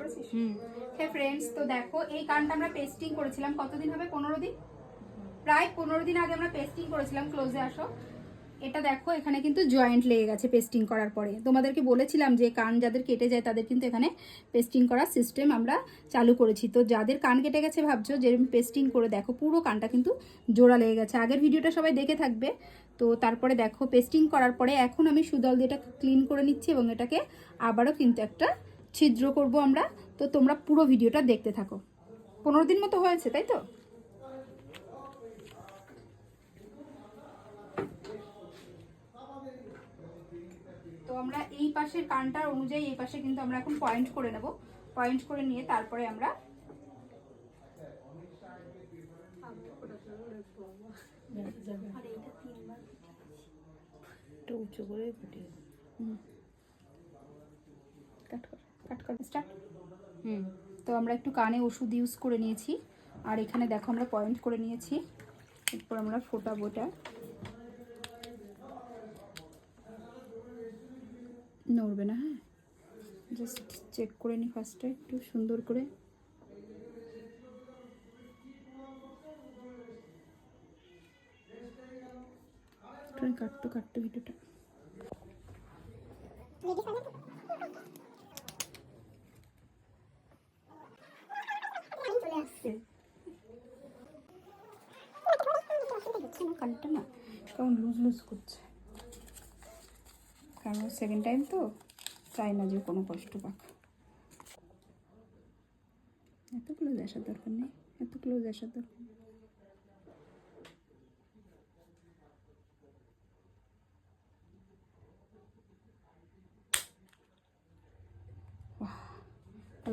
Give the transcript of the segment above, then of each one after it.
করেছিস? হুম। হে ফ্রেন্ডস তো দেখো এই কানটা আমরা পেস্টিং করেছিলাম কতদিন হবে? পনেরো দিন? প্রায় পনেরো দিন আগে আমরা পেস্টিং করেছিলাম ক্লোজে আসো। এটা দেখো এখানে কিন্তু জয়েন্ট লেগে গেছে পেস্টিং করার পরে। তোমাদেরকে বলেছিলাম যে কান যাদের কেটে যায় তাদের কিন্তু এখানে পেস্টিং করার সিস্টেম আমরা চালু করেছি। তো যাদের কান কেটে গেছে ভাবছ যেরকম পেস্টিং করে দেখো পুরো কানটা কিন্তু জোড়া লেগে গেছে। আগের ভিডিওটা সবাই দেখে থাকবে। তো তারপরে দেখো পেস্টিং করার পরে এখন আমি সুদল দিয়ে এটা ক্লিন করে নিচ্ছি এবং এটাকে আবারও কিন্তু একটা ছিদ্র করব আমরা তো তোমরা পুরো ভিডিওটা দেখতে থাকো। পনেরো দিন মতো হয়েছে তাই তো? তো আমরা এই পাশের কানটার অনুযায়ী এই পাশে কিন্তু আমরা এখন পয়েন্ট করে নেব। পয়েন্ট করে নিয়ে তারপরে আমরা উঁচু করে ফুটিয়ে কাট স্টার্ট হুম তো আমরা একটু কানে ওষুধ ইউজ করে নিয়েছি আর এখানে দেখো আমরা পয়েন্ট করে নিয়েছি এরপর আমরা ফোটাবো এটা নড়বে না হ্যাঁ জাস্ট চেক করে নি ফার্স্টে একটু সুন্দর করে কাটতো কাটতো ভিডিওটা কানটা না কেমন লুজ লুজ করছে। কারণ সেকেন্ড টাইম তো, চাই না যে কোনো কষ্ট পাক। এত ক্লোজ আসার দরকার নেই এত ক্লোজ আসার দরকার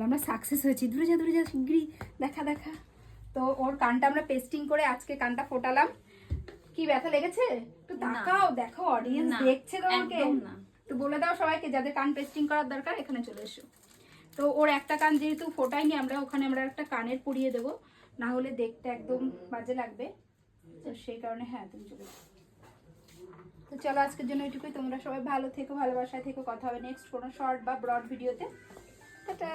আমরা সাকসেস হয়েছি। দূরে যা দূরে যা, শিগগিরই দেখা দেখা। তো ওর কানটা আমরা পেস্টিং করে আজকে কানটা ফোটালাম। কি ব্যথা লেগেছে? একটু তাকাও দেখো অডিয়েন্স দেখছে তোমাকে। তো বলে দাও সবাইকে যাদের কান পেস্টিং করার দরকার এখানে চলে এসো। তো ওর একটা কান যেহেতু ফোটাইনি আমরা ওখানে আমরা একটা কানের পরিয়ে দেবো। না হলে দেখতে একদম বাজে লাগবে। তো সেই কারণে হ্যাঁ তুমি চলে এসো। তো চলো আজকের জন্য এটুকুই। তোমরা সবাই ভালো থেকো ভালোবাসায় থেকো। কথা হবে নেক্সট কোনো শর্ট বা ব্রড ভিডিওতে টাটা।